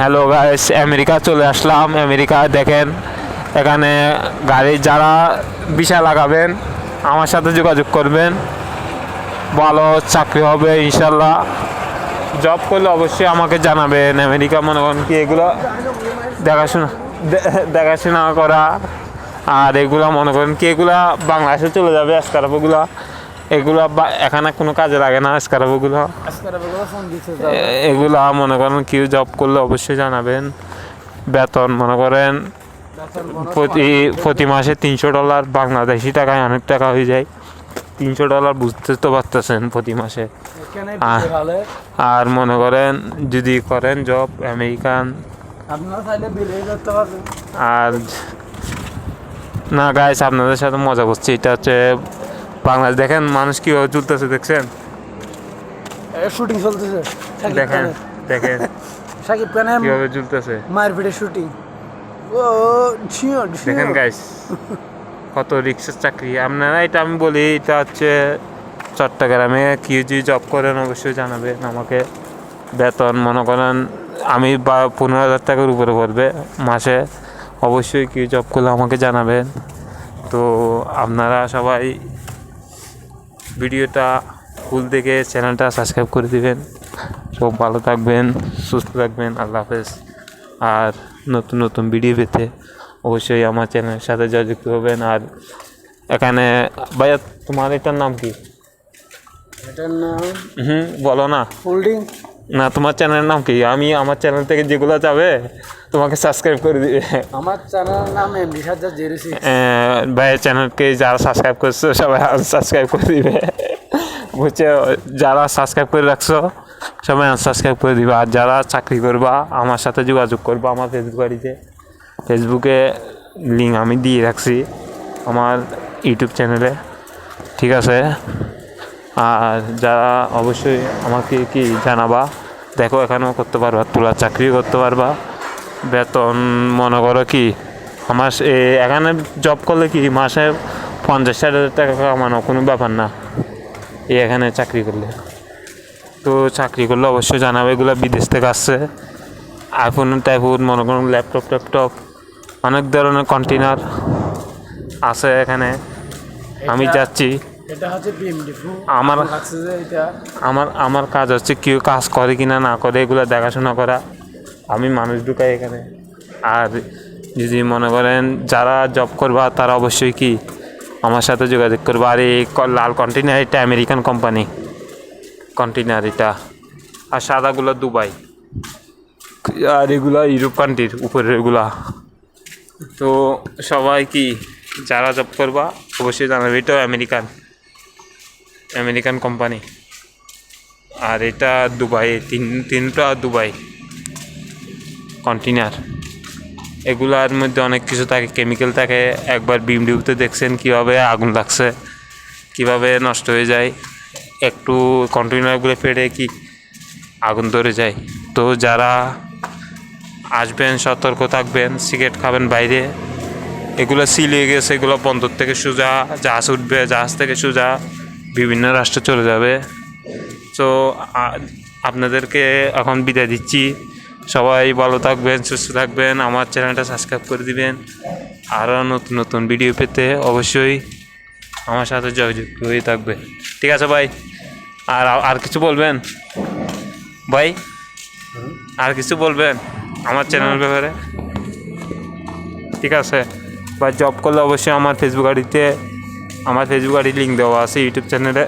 Hello guys America চলে আসলাম। America দেখেন, এখানে গাড়ি যারা বিষা লাগাবেন, আমার সাথে যোগাযোগ করবেন। ভালো চাকরি হবে ইনশাল্লাহ জব করলে অবশ্যই আমাকে জানাবেন। আমেরিকা মনে করেন কি, এগুলো দেখাশোনা দেখাশোনা করা, আর এগুলো মনে করেন কি, এগুলা বাংলাদেশে চলে যাবে স্কারাপগুলা এগুলা বা- এখানে কোনো কাজে লাগে না ফোন দিচ্ছে মনে করেন কেউ জব করলে অবশ্যই জানাবেন। বেতন মনে করেন প্রতি প্রতি মাসে তিনশো ডলার বাংলাদেশি টাকায় অনেক টাকা হয়ে যায়। তিনশো ডলার বুঝতে তো পারতেছেন প্রতি মাসে। আর মনে করেন যদি করেন জব আমেরিকান আর না গাইস আপনাদের সাথে মজা করছি। এটা হচ্ছে বাংলাদেশ দেখেন মানুষ কীভাবে চলতেছে দেখছেন? শুটিং চলতেছে। দেখেন। দেখেন। শাকিব খানের কীভাবে চলতেছে। মারপিটের শুটিং ও ছিও দেখেন গাইস কত রিক্সের চাকরি। আপনারা এটা আমি বলি এটা হচ্ছে চট্টগ্রামে কি যদি জব করেন অবশ্যই জানাবেন আমাকে বেতন মনে করেন আমি বা পনেরো হাজার টাকার উপরে পড়বে মাসে অবশ্যই কি জব করলে আমাকে জানাবেন। তো আপনারা সবাই ভিডিওটা ভুল দেখে চ্যানেলটা সাবস্ক্রাইব করে দিবেন। সব ভালো থাকবেন সুস্থ থাকবেন আল্লাহ হাফেজ। আর নতুন নতুন ভিডিও পেতে অবশ্যই আমার চ্যানেলের সাথে যুক্ত হবেন আর এখানে ভাইয়া তোমার এটার নাম কি? এটার নাম হুম বলো না। হোল্ডিং না তোমার চ্যানেলের নাম কি? আমি আমার চ্যানেল থেকে যেগুলো যাবে তোমাকে সাবস্ক্রাইব করে দিবে। আমার চ্যানেলের নাম MD Sajjad zero six ah, ভাইয়ের চ্যানেলকে যারা সাবস্ক্রাইব করছ সবাই সাবস্ক্রাইব করে দিবে। বুঝছে? যারা সাবস্ক্রাইব করে রাখছো সবাই সাবস্ক্রাইব করে দিবে। আর যারা চাকরি করবা আমার সাথে যোগাযোগ করবা আমার ফেসবুক আইডিতে। ফেসবুকে লিঙ্ক আমি দিয়ে রাখছি আমার ইউটিউব চ্যানেলে ঠিক আছে? আর যারা অবশ্যই আমাকে কি জানাবা? দেখো এখানেও করতে পারবা তোলা চাকরিও করতে পারবা। বেতন মনে করো কি আমার এখানে জব করলে কি মাসে পঞ্চাশ ষাট হাজার টাকা কামানো কোনো ব্যাপার না। এই এখানে চাকরি করলে। তো চাকরি করলে অবশ্যই জানাবে, এগুলো বিদেশ থেকে আসছে। আইফোন টাইফোন মনে করুন ল্যাপটপ ট্যাপটপ অনেক ধরনের কন্টেনার আছে এখানে। আমি যাচ্ছি। এটা হচ্ছে আমার- লাগছে যে এটা আমার আমার কাজ হচ্ছে কেউ কাজ করে কিনা না করে এগুলো দেখাশোনা করা। আমি মানুষ ঢুকাই এখানে। আর যদি মনে করেন যারা জব করবা তারা অবশ্যই কি আমার সাথে যোগাযোগ করবে। আর এই লাল কন্টেনার এটা আমেরিকান কোম্পানি কন্টেনার এটা। আর সাদাগুলো দুবাই। আর এগুলো ইউরোপ কান্ট্রির উপরের এগুলা। তো সবাই কি যারা জব করবা অবশ্যই জানাবে এটাও আমেরিকান আমেরিকান কোম্পানি। আর এটা দুবাই, তিন, তিনটা দুবাই। কন্টেনার এগুলার মধ্যে অনেক কিছু থাকে, কেমিক্যাল থাকে। একবার বিম ডিউতে দেখছেন কীভাবে আগুন লাগছে, কীভাবে নষ্ট হয়ে যায়। একটু কন্টেনারগুলো ফেটে কি আগুন ধরে যায়। তো যারা আসবেন, সতর্ক থাকবেন, সিগারেট খাবেন বাইরে। এগুলো সিল হয়ে গেছে, এগুলো বন্দর থেকে সোজা, জাহাজ উঠবে, জাহাজ থেকে সোজা। বিভিন্ন রাষ্ট্রে চলে যাবে। তো আপনাদেরকে এখন বিদায় দিচ্ছি। সবাই ভালো থাকবেন, সুস্থ থাকবেন। আমার চ্যানেলটা সাবস্ক্রাইব করে দিবেন। আরও নতুন নতুন ভিডিও পেতে অবশ্যই আমার সাথে যোগাযুক্ত হয়ে থাকবে। ঠিক আছে ভাই? আর আর কিছু বলবেন? ভাই? আর কিছু বলবেন আমার চ্যানেল ব্যাপারে? ঠিক আছে? বা জব করলে অবশ্যই আমার ফেসবুক আইডিতে আমার ফেসবুক আইডি লিঙ্ক দেওয়া আছে ইউটিউব চ্যানেলে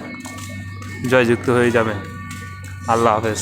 জয়যুক্ত হয়ে যাবেন আল্লাহ হাফেজ।